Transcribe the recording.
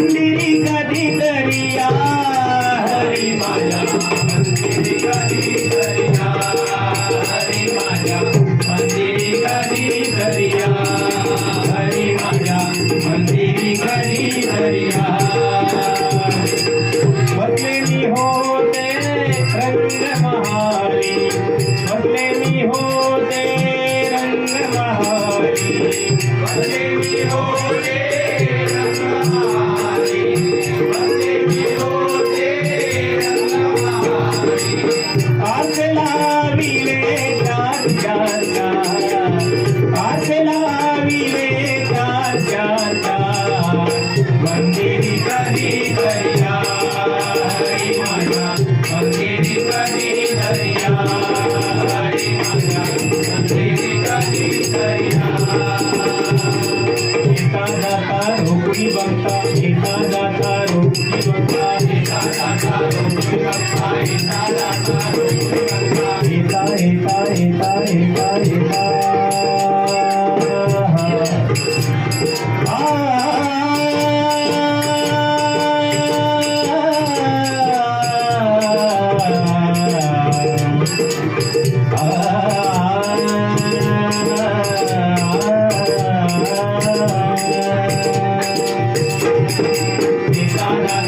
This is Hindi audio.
मंदिरी करी दरिया हरी माया मंदिरी करी दरिया हरी माया मंदिरी करी दरिया हरी माया मंदिरी करी दरिया बदलेनी होते रंग महारी, बदलेनी होते रंग महारी। बदलेनी होते Bye.